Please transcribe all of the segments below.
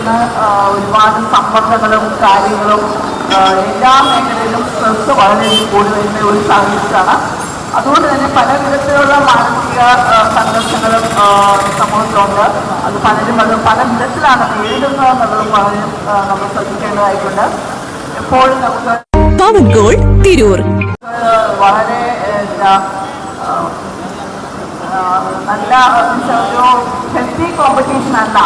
ഇന്ന് ഒരുപാട് സമ്മർദ്ദങ്ങളും കാര്യങ്ങളും എല്ലാ മേഖലയിലും സ്ട്രെസ് വളരെ കൂടി വരുന്ന ഒരു സാഹചര്യമാണ് അതുകൊണ്ട് തന്നെ പല വിധത്തിലുള്ള മാനസിക സംഘർഷങ്ങളും സമൂഹത്തിലുണ്ട്. അത് പലരും അത് പല വിധത്തിലാണ് നേരിടുന്നത് എന്നുള്ളതും വളരെ നമ്മൾ ശ്രദ്ധിക്കേണ്ടതായിട്ടുണ്ട്. എപ്പോഴും നമുക്ക് തിരൂർ വളരെ എന്താ നല്ല ഒരു ഹെൽത്തി കോമ്പറ്റീഷൻ അല്ല.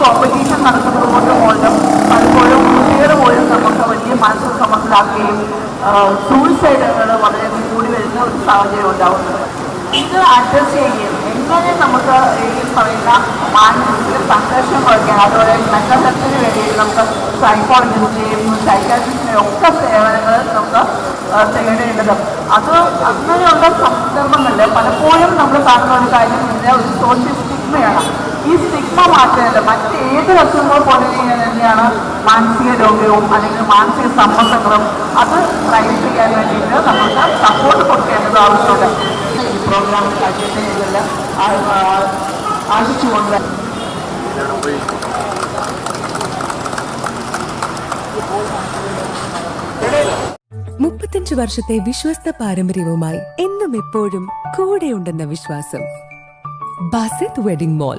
കോമ്പറ്റീഷൻ നടക്കുന്നത് കൊണ്ട് പോലും പലപ്പോഴും കുട്ടികൾ പോലും നമുക്ക് വലിയ മനസ്സിൽ സമ്മർദ്ദമാക്കുകയും സൂയിസൈഡുകൾ വളരെയധികം കൂടി വരുന്ന ഒരു സാഹചര്യം ഉണ്ടാവുന്നത് ഇത് അഡ്രസ് ചെയ്യുകയും എങ്ങനെ നമുക്ക് ഈ പറയുന്ന മാനസിക സംഘർഷം കുറയ്ക്കാൻ അതുപോലെ മെന്റൽ ഹെൽത്തിന് വേണ്ടി നമുക്ക് സൈക്കോളജിസ്റ്റിനെയും സൈക്കാട്രിസ്റ്റിനെയും ഒക്കെ സേവനങ്ങൾ നമുക്ക് തേടേണ്ടത് അത് അങ്ങനെയുള്ള സന്ദർഭങ്ങളിൽ പലപ്പോഴും നമ്മൾ കാണുന്ന ഒരു കാര്യം ഇതിന്റെ ഒരു സോഷ്യൽ സ്റ്റിഗ്മയാണ് ഈ സ്റ്റിഗ്മ മാറ്റുന്നത് മറ്റേത് അസുഖങ്ങൾ പോലെ തന്നെയാണ് മാനസിക രോഗവും അല്ലെങ്കിൽ മാനസിക സമ്മർദ്ദങ്ങളും അത് ട്രൈൻ ചെയ്യാൻ വേണ്ടിയിട്ട് നമുക്ക് സപ്പോർട്ട് കൊടുക്കേണ്ടത് ആവശ്യമുണ്ട്. ഈ പ്രോഗ്രാം അറ്റൻഡ് ആശിച്ചുകൊണ്ട്. മുപ്പത്തഞ്ച് വർഷത്തെ വിശ്വസ്ത പാരമ്പര്യവുമായി എന്നും എപ്പോഴും കൂടെയുണ്ടെന്ന വിശ്വാസം. Basith wedding mall